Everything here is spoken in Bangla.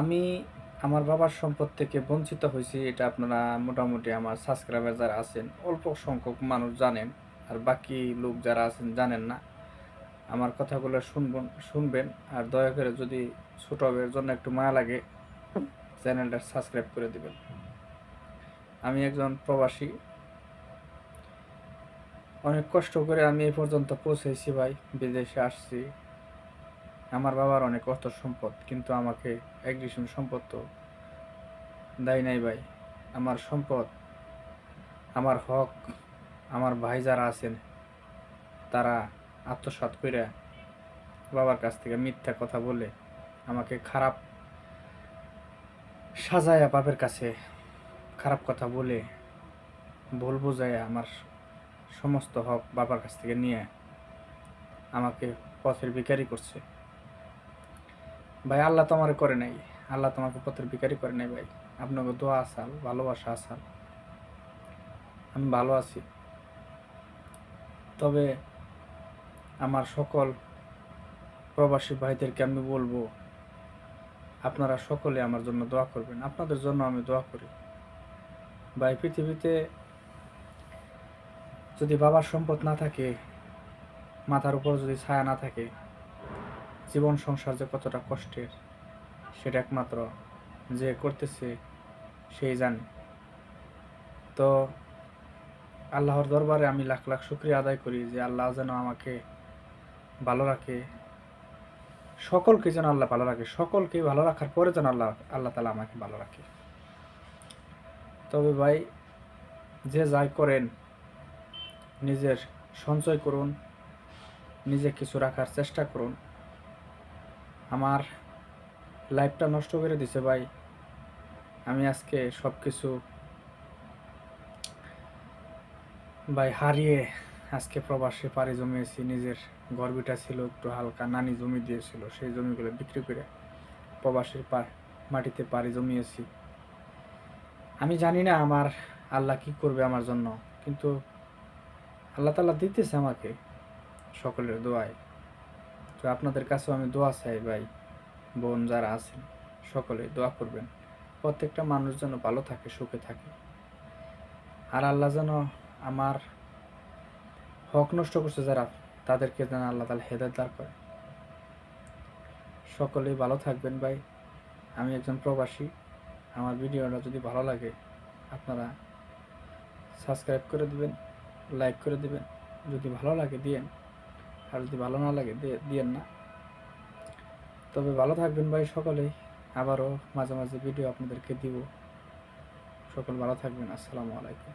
আমি আমার বাবার সম্পদ থেকে বঞ্চিত হয়েছি, এটা আপনারা মোটামুটি আমার সাবস্ক্রাইবার যারা আছেন, অল্প সংখ্যক মানুষ জানেন, আর বাকি লোক যারা আছেন জানেন না। আমার কথাগুলো শুনবেন শুনবেন, আর দয়া করে যদি ছোট জন্য একটু মায়া লাগে, চ্যানেলটা সাবস্ক্রাইব করে দিবেন। আমি একজন প্রবাসী। অনেক কষ্ট করে আমি এই পর্যন্ত পৌঁছেছি ভাই, বিদেশে আসছি। আমার বাবার অনেক অর্থ সম্পদ, কিন্তু আমাকে এক একদিশন সম্পদ তো দেয় নাই ভাই। আমার সম্পদ, আমার হক, আমার ভাই যারা আছেন, তারা আত্মসাৎ করে বাবার কাছ থেকে মিথ্যা কথা বলে আমাকে খারাপ সাজায়া বাপের কাছে খারাপ কথা বলে ভুল বোঝায় আমার সমস্ত হক বাবার কাছ থেকে নিয়ে আমাকে পথের ভিখারি করছে। ভাই, আল্লাহ তো আমার করে নাই। আল্লাহ তোমাকে পথের ভিখারি করে নাই ভাই। আপনাকে দোয়া আসাল, ভালোবাসা আসাল। আমি ভালো আছি। তবে আমার সকল প্রবাসী ভাইদেরকে আমি বলব, আপনারা সকলে আমার জন্য দোয়া করবেন। আপনাদের জন্য আমি দোয়া করি। ভাই, পৃথিবীতে যদি বাবার সম্পদ না থাকে, মাথার উপর যদি ছায়া না থাকে জীবন সংসার যে কতটা কষ্টের, সেটা একমাত্র যে করতেছে সেই জানে। তো আল্লাহর দরবারে আমি লাখ লাখ শুক্রিয়া আদায় করি যে আল্লাহ যেন আমাকে ভালো রাখে, সকলকে যেন আল্লাহ ভালো রাখে, সকলকে ভালো রাখার পরে যেন আল্লাহ আল্লাহ তালা আমাকে ভালো রাখে। তবে ভাই, যে যাই করেন, নিজের সঞ্চয় করুন, নিজে কিছু রাখার চেষ্টা করুন। আমার লাইফটা নষ্ট করে দিছে ভাই। আমি আজকে সব কিছু ভাই হারিয়ে আজকে প্রবাসে পাড়ি জমিয়েছি। নিজের গর্বিটা ছিল, একটু হালকা নানি জমি দিয়েছিল, সেই জমিগুলো বিক্রি করে প্রবাসের মাটিতে পাড়ি জমিয়েছি। আমি জানি না আমার আল্লাহ কি করবে আমার জন্য, কিন্তু আল্লাহ তাল্লাহ দিতেছে আমাকে সকলের দোয়ায়। তো আপনাদের কাছেও আমি দোয়া চাই ভাই, বোন যারা আছেন সকলে দোয়া করবেন। প্রত্যেকটা মানুষ যেন ভালো থাকে, সুখে থাকে। আর আল্লাহ যেন আমার হক নষ্ট করছে যারা, তাদেরকে যেন আল্লাহ তালা হেদায়ত দার করে। সকলেই ভালো থাকবেন ভাই। আমি একজন প্রবাসী। আমার ভিডিওটা যদি ভালো লাগে, আপনারা সাবস্ক্রাইব করে দিবেন, লাইক করে দিবেন। যদি ভালো লাগে, দিয়েন। আর যদি ভালো না লাগে দিয়ে দিয়েন না। তবে ভালো থাকবেন ভাই সকলেই। আবারও মাঝে মাঝে ভিডিও আপনাদেরকে দিব। সকল ভালো থাকবেন। আসসালামু আলাইকুম।